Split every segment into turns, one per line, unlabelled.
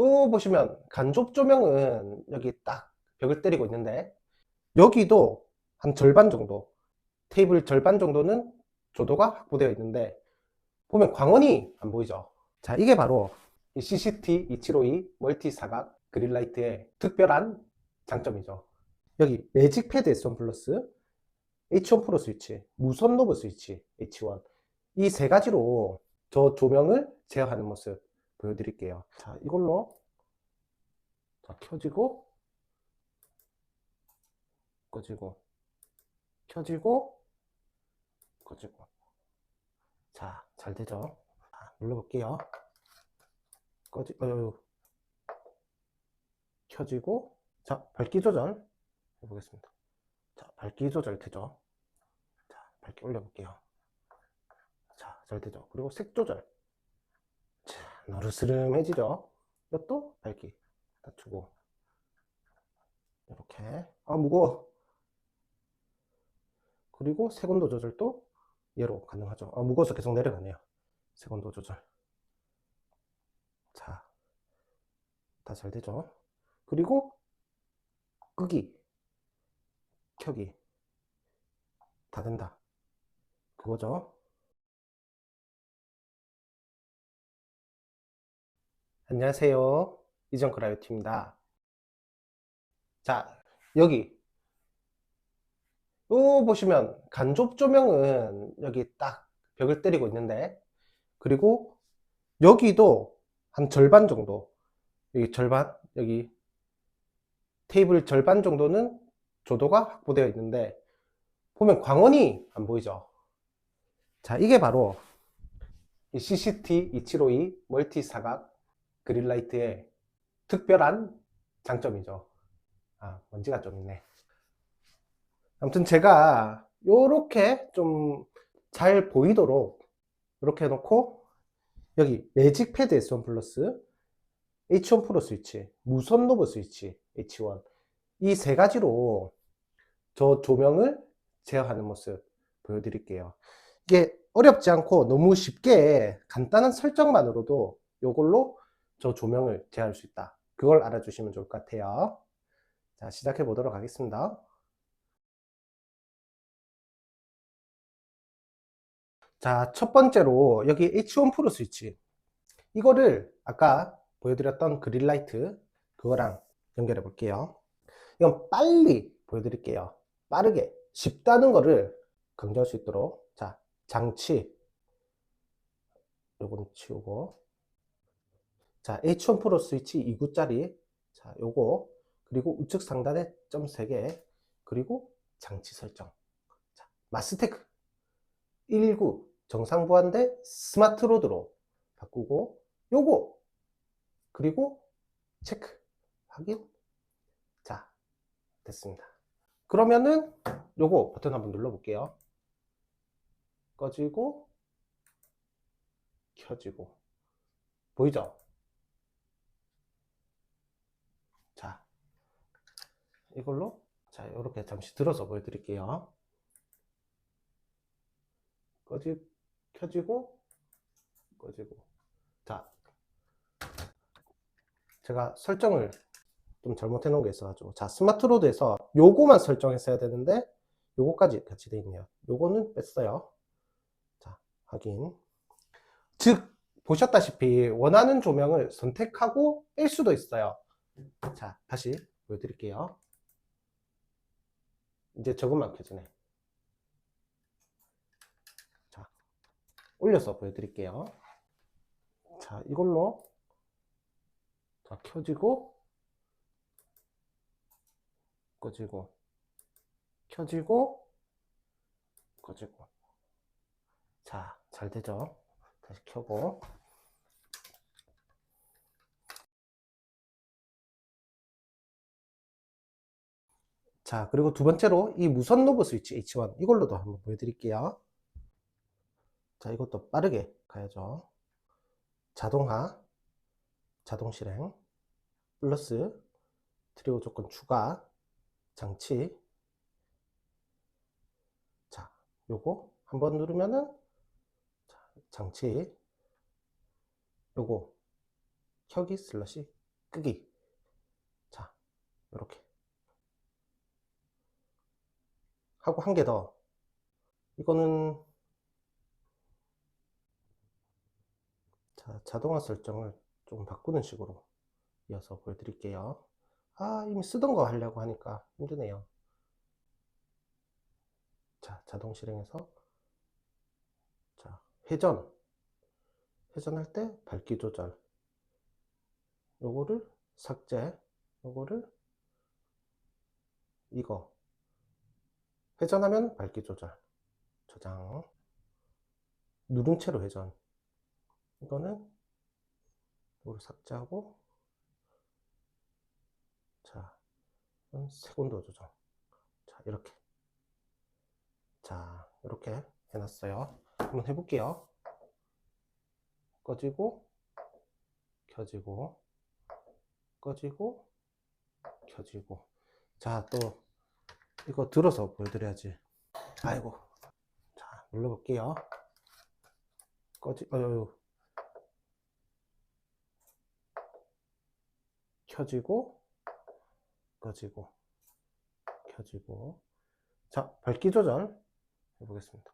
또 보시면 간접 조명은 여기 딱 벽을 때리고 있는데 여기도 한 절반 정도 테이블 절반 정도는 조도가 확보되어 있는데 보면 광원이 안 보이죠? 자 이게 바로 이 CCT 2752 멀티 사각 그릴라이트의 특별한 장점이죠. 여기 매직 패드 S1 플러스 H1 프로 스위치 무선 노브 스위치 H1 이 세 가지로 저 조명을 제어하는 모습 보여드릴게요. 자 이걸로 자, 켜지고 꺼지고 켜지고 꺼지고. 자 잘 되죠? 자, 눌러볼게요. 꺼지 어유 켜지고 자 밝기 조절 해보겠습니다. 자 밝기 조절 되죠? 자 밝기 올려볼게요. 자 잘 되죠? 그리고 색 조절. 자 노르스름해지죠? 이것도 밝기. 낮추고. 이렇게. 아 무거워. 그리고 색온도 조절도 얘로 가능하죠. 아 무거워서 계속 내려가네요. 색온도 조절. 자 다 잘 되죠? 그리고 끄기. 켜기. 다 된다. 그거죠 안녕하세요. 이정크 라이오티입니다. 자 여기. 요 보시면 간접 조명은 여기 딱 벽을 때리고 있는데 그리고 여기도 한 절반 정도 여기 절반 여기 테이블 절반 정도는 조도가 확보되어 있는데 보면 광원이 안 보이죠? 자 이게 바로 이 CCT 2752 멀티 사각 그릴라이트의 특별한 장점이죠. 아 먼지가 좀 있네. 아무튼 제가 요렇게 좀 잘 보이도록 이렇게 해놓고 여기 매직 패드 S1 플러스 H1 프로 스위치 무선 노브 스위치 H1 이 세 가지로 저 조명을 제어하는 모습 보여드릴게요. 이게 어렵지 않고 너무 쉽게 간단한 설정만으로도 요걸로 저 조명을 제어할 수 있다 그걸 알아주시면 좋을 것 같아요 자 시작해 보도록 하겠습니다 자, 첫 번째로 여기 H1 프로 스위치. 이거를 아까 보여드렸던 그릴라이트 그거랑 연결해 볼게요. 이건 빨리 보여드릴게요. 빠르게 쉽다는 거를 강조할 수 있도록 자, 장치 요건 치우고 자, H1 프로 스위치 2구짜리. 자, 요거. 그리고 우측 상단에 점 3개. 그리고 장치 설정. 자, 마스테크. 119 정상 보안대 스마트 로드로 바꾸고 요거. 그리고 체크. 확인. 자 됐습니다. 그러면은 요거 버튼 한번 눌러 볼게요. 꺼지고 켜지고. 보이죠 자 이걸로? 자 이렇게 잠시 들어서 보여드릴게요. 꺼지 켜지고 꺼지고. 자 제가 설정을 좀 잘못해 놓은 게 있어가지고. 자 스마트 로드에서 요거만 설정했어야 되는데 요거까지 같이 돼 있네요. 요거는 뺐어요. 자 확인. 즉 보셨다시피 원하는 조명을 선택하고 뺄 수도 있어요. 자 다시 보여드릴게요 이제 저것만 켜지네 올려서 보여드릴게요. 자, 이걸로 자, 켜지고 꺼지고 켜지고 꺼지고 자, 잘 되죠? 다시 켜고 자, 그리고 두 번째로 이 무선 노브 스위치 H1 이걸로도 한번 보여드릴게요. 자, 이것도 빠르게 가야죠. 자동화, 자동 실행, 플러스, 트리오 조건 추가, 장치. 자, 요거 한번 누르면은, 자, 장치. 요거 켜기 슬러시 끄기. 자, 이렇게. 하고 한 개 더. 이거는 자, 자동화 설정을 조금 바꾸는 식으로 이어서 보여드릴게요. 아, 이미 쓰던 거 하려고 하니까 힘드네요. 자, 자동 실행해서 자, 회전. 회전할 때 밝기 조절. 요거를 삭제. 요거를 이거. 회전하면 밝기 조절. 저장. 누른 채로 회전. 이거는 이거를 삭제하고 자, 세곤도 조정. 자, 이렇게. 자, 이렇게 해놨어요. 한번 해볼게요. 꺼지고, 켜지고, 꺼지고, 켜지고. 자, 또, 이거 들어서 보여드려야지. 아이고. 자, 눌러볼게요. 꺼지, 어유, 켜지고, 꺼지고, 켜지고. 자, 밝기 조절 해보겠습니다.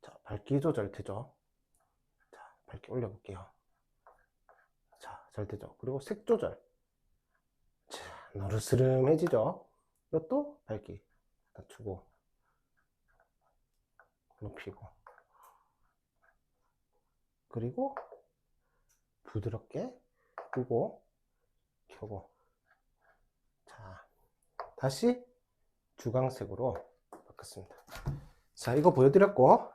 자, 밝기 조절 되죠? 자, 밝기 올려볼게요. 자, 잘 되죠? 그리고 색 조절. 자, 노르스름해지죠? 이것도 밝기 낮추고, 높이고. 그리고 부드럽게 끄고, 켜고. 자, 다시 주광색으로 바꿨습니다. 자, 이거 보여드렸고,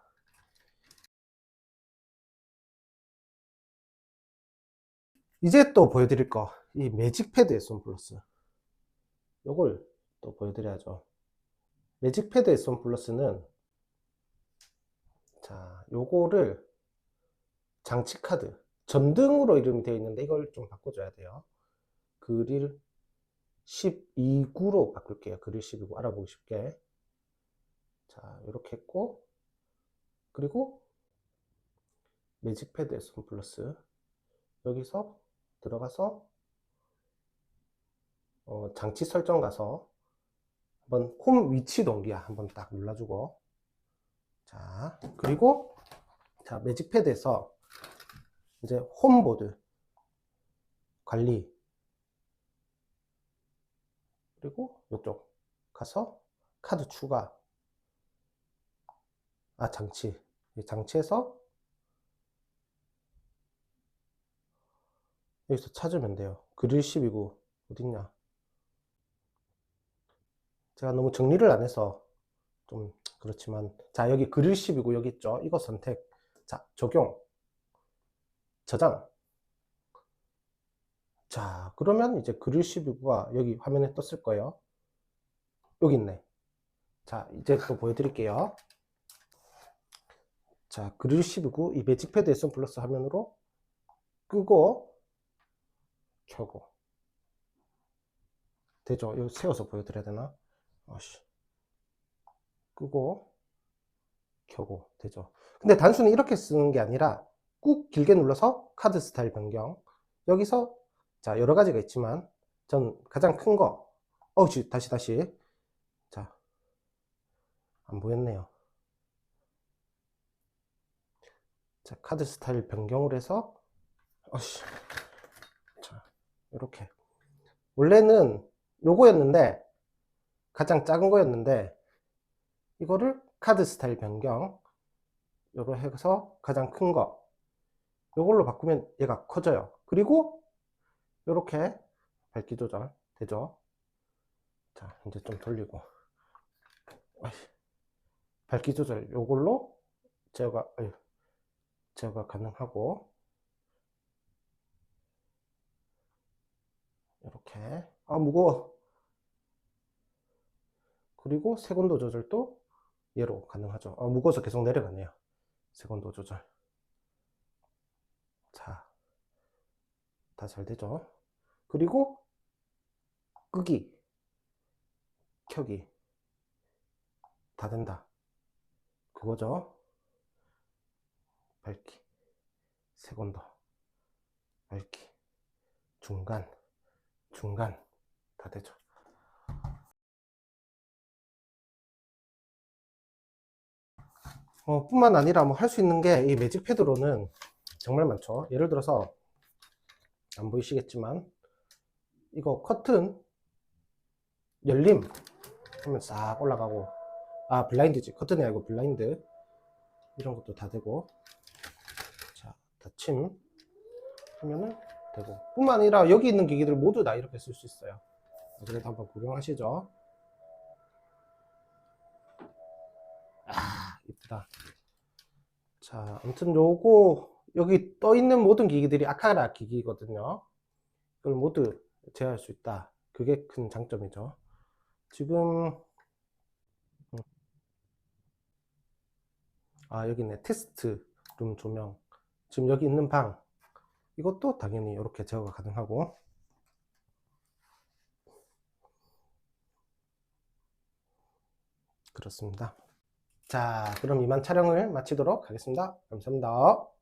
이제 또 보여드릴 거, 이 매직 패드 S1 플러스. 요걸 또 보여드려야죠. 매직패드 S1 플러스는, 자, 요거를 장치카드, 전등으로 이름이 되어 있는데 이걸 좀 바꿔줘야 돼요. 그릴 12구로 바꿀게요. 그릴 12구 알아보기 쉽게. 자, 이렇게 했고, 그리고 매직패드 S1 플러스 여기서 들어가서 어, 장치 설정 가서 한번 홈 위치 동기화 한번 딱 눌러주고. 자 그리고 자 매직 패드에서 이제 홈보드 관리. 그리고 이쪽 가서 카드 추가. 아 장치. 이 장치에서 여기서 찾으면 돼요. 그릴 12구 어딨냐 제가 너무 정리를 안 해서 좀 그렇지만 자 여기 그릴 12구 여기 있죠 이거 선택 자 적용 저장 자, 그러면 이제 그릴 12구가 여기 화면에 떴을 거예요. 여기 있네. 자, 이제 또 보여드릴게요. 자, 그릴 12구 이 매직패드 S1 플러스 화면으로 끄고 켜고 되죠? 여기 세워서 보여드려야 되나? 아씨. 끄고 켜고 되죠? 근데 단순히 이렇게 쓰는 게 아니라 꾹 길게 눌러서 카드 스타일 변경 여기서 자, 여러 가지가 있지만, 전 가장 큰 거, 어, 다시, 다시. 자, 안 보였네요. 자, 카드 스타일 변경을 해서, 어씨. 자, 이렇게. 원래는 요거였는데, 가장 작은 거였는데, 이거를 카드 스타일 변경, 요로 해서 가장 큰 거, 요걸로 바꾸면 얘가 커져요. 그리고 이렇게 밝기 조절 되죠? 자 이제 좀 돌리고. 밝기 조절 요걸로 제어가 제어가 가능하고 이렇게. 아 무거워 그리고 색온도 조절도 얘로 가능하죠. 아 무거워서 계속 내려가네요. 색온도 조절. 자 다 잘 되죠? 그리고 끄기, 켜기. 다 된다. 그거죠. 밝기, 세곤도, 밝기, 중간, 중간. 다 되죠. 어, 뿐만 아니라 뭐 할 수 있는 게 이 매직 패드로는 정말 많죠. 예를 들어서 안 보이시겠지만 이거 커튼 열림 하면 싹 올라가고 아 블라인드지. 커튼이 아니고 블라인드. 이런 것도 다 되고. 자 닫힘 하면은 되고. 뿐만 아니라 여기 있는 기기들 모두 다 이렇게 쓸 수 있어요. 그래도 한번 구경하시죠 아 이쁘다. 자 아무튼 요거 여기 떠 있는 모든 기기들이 아카라 기기거든요. 이걸 모두 제어할 수 있다. 그게 큰 장점이죠. 지금 음. 아 여기 있네. 테스트 룸 조명. 지금 여기 있는 방. 이것도 당연히 이렇게 제어가 가능하고. 그렇습니다 자 그럼 이만 촬영을 마치도록 하겠습니다. 감사합니다